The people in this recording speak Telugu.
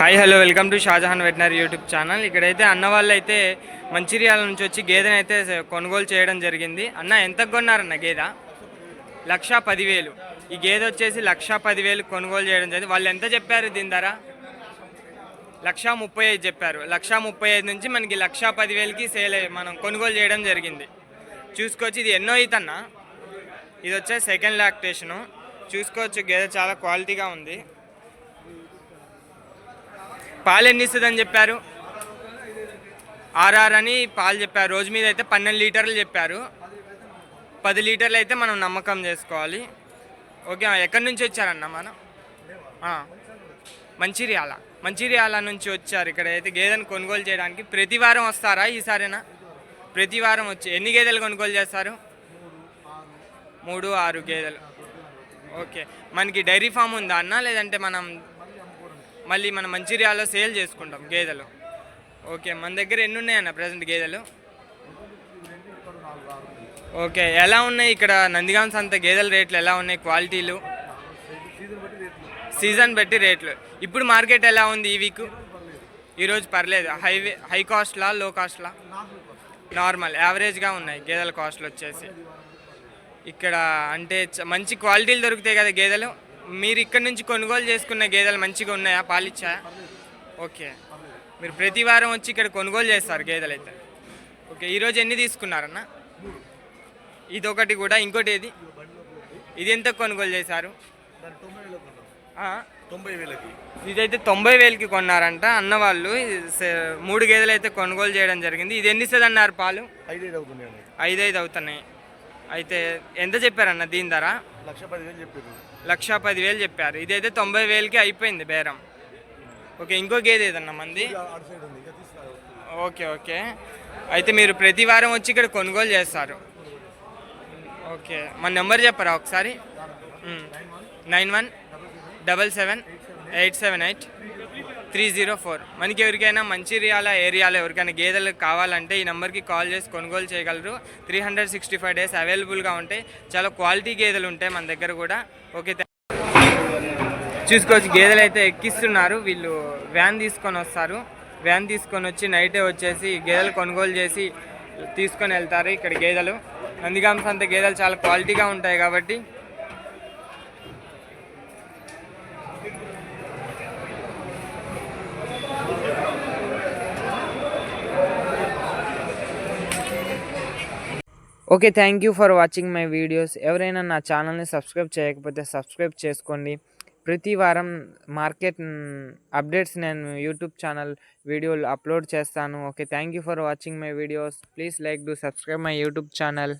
Hi hello welcome to Shahjahan veterinary YouTube channel. ఇక్కడైతే అన్న వాళ్ళు అయితే మంచిర్యాల నుంచి వచ్చి గేదెని అయితే కొనుగోలు చేయడం జరిగింది. అన్న ఎంత కొన్నారన్న గేదె? లక్ష పదివేలు. ఈ గేదె వచ్చేసి లక్ష పదివేలు కొనుగోలు చేయడం జరిగింది. వాళ్ళు ఎంత చెప్పారు దీని ధర? లక్ష ముప్పై ఐదు చెప్పారు. లక్ష ముప్పై ఐదు నుంచి మనకి లక్ష పదివేలకి సేల్ అయ్యి మనం కొనుగోలు చేయడం జరిగింది. చూసుకోవచ్చు ఇది ఎన్నో ఈతన్న ఇది వచ్చే సెకండ్ లాక్టేషను. చూసుకోవచ్చు గేదె చాలా క్వాలిటీగా ఉంది. పాలు ఎన్ని ఇస్తుందని చెప్పారు. ఆర్ఆర్ అని పాలు చెప్పారు. రోజు మీద అయితే పన్నెండు లీటర్లు చెప్పారు. పది లీటర్లు అయితే మనం నమ్మకం చేసుకోవాలి. ఓకే ఎక్కడి నుంచి వచ్చారన్న మనం? మంచిర్యాల. మంచిర్యాల నుంచి వచ్చారు ఇక్కడ అయితే గేదెను కొనుగోలు చేయడానికి. ప్రతి వారం వస్తారా ఈసారేనా? ప్రతి వారం వచ్చి ఎన్ని గేదెలు కొనుగోలు చేస్తారు? మూడు ఆరు గేదెలు. ఓకే. మనకి డైరీ ఫామ్ ఉందా అన్న? లేదంటే మనం మళ్ళీ మనం మంచిర్యాలలో సేల్ చేసుకుంటాం గేదెలు. ఓకే మన దగ్గర ఎన్ని ఉన్నాయన్న ప్రజెంట్ గేదెలు? ఓకే ఎలా ఉన్నాయి ఇక్కడ నందిగాం సంత గేదెల రేట్లు? ఎలా ఉన్నాయి క్వాలిటీలు? సీజన్ బట్టి రేట్లు. ఇప్పుడు మార్కెట్ ఎలా ఉంది ఈ వీక్? ఈరోజు పర్లేదు. హైవే హై కాస్ట్లా లో కాస్ట్లా? నార్మల్ యావరేజ్గా ఉన్నాయి గేదెల కాస్ట్లు వచ్చేసి. ఇక్కడ అంటే మంచి క్వాలిటీలు దొరుకుతాయి కదా గేదెలు? మీరు ఇక్కడ నుంచి కొనుగోలు చేసుకున్న గేదెలు మంచిగా ఉన్నాయా? పాలిచ్చాయా ఓకే. మీరు ప్రతి వారం వచ్చి ఇక్కడ కొనుగోలు చేస్తారు గేదెలు అయితే. ఓకే ఈరోజు ఎన్ని తీసుకున్నారన్న? ఇది ఒకటి కూడా ఇంకోటి ఏది? ఇది ఎంత కొనుగోలు చేశారు? తొంభై వేలకు ఇదైతే తొంభై వేలకి కొన్నారంట. అన్న వాళ్ళు మూడు గేదెలు అయితే కొనుగోలు చేయడం జరిగింది. ఇది ఎన్ని అన్నారు పాలు? ఐదైదు అవుతున్నాయండి ఐదైదు అవుతున్నాయి. అయితే ఎంత చెప్పారన్న దీని ధర? లక్ష పదివేలు చెప్పారు. లక్ష పదివేలు చెప్పారు. ఇదైతే తొంభై వేలకి అయిపోయింది బేరం. ఓకే ఇంకో గేదె ఏదన్నా మంది? Okay okay. అయితే మీరు ప్రతి వారం వచ్చి ఇక్కడ కొనుగోలు చేస్తారు. ఓకే మన నెంబర్ చెప్పరా ఒకసారి? Nine one double seven eight seven eight. Three zero four. మనకి ఎవరికైనా మంచిర్యాల ఏరియాలో ఎవరికైనా గేదెలు కావాలంటే ఈ నెంబర్కి కాల్ చేసి కొనుగోలు చేయగలరు. Three hundred sixty five days అవైలబుల్గా ఉంటాయి. చాలా క్వాలిటీ గేదెలు ఉంటాయి మన దగ్గర కూడా. ఓకే చూసుకోవచ్చు. గేదెలు అయితే ఎక్కిస్తున్నారు. వీళ్ళు వ్యాన్ తీసుకొని వస్తారు. వ్యాన్ తీసుకొని వచ్చి నైటే వచ్చేసి గేదెలు కొనుగోలు చేసి తీసుకొని వెళ్తారు ఇక్కడ గేదెలు. నందిగాం సంత గేదెలు చాలా క్వాలిటీగా ఉంటాయి కాబట్టి okay thank you for watching my videos ఎవరైనా నా ఛానల్ని సబ్స్క్రైబ్ చేయకపోతే సబ్స్క్రైబ్ చేసుకోండి. ప్రతి వారం మార్కెట్ అప్డేట్స్ నేను యూట్యూబ్ ఛానల్ వీడియోలు అప్లోడ్ చేస్తాను. Okay thank you for watching my videos please like do subscribe my YouTube channel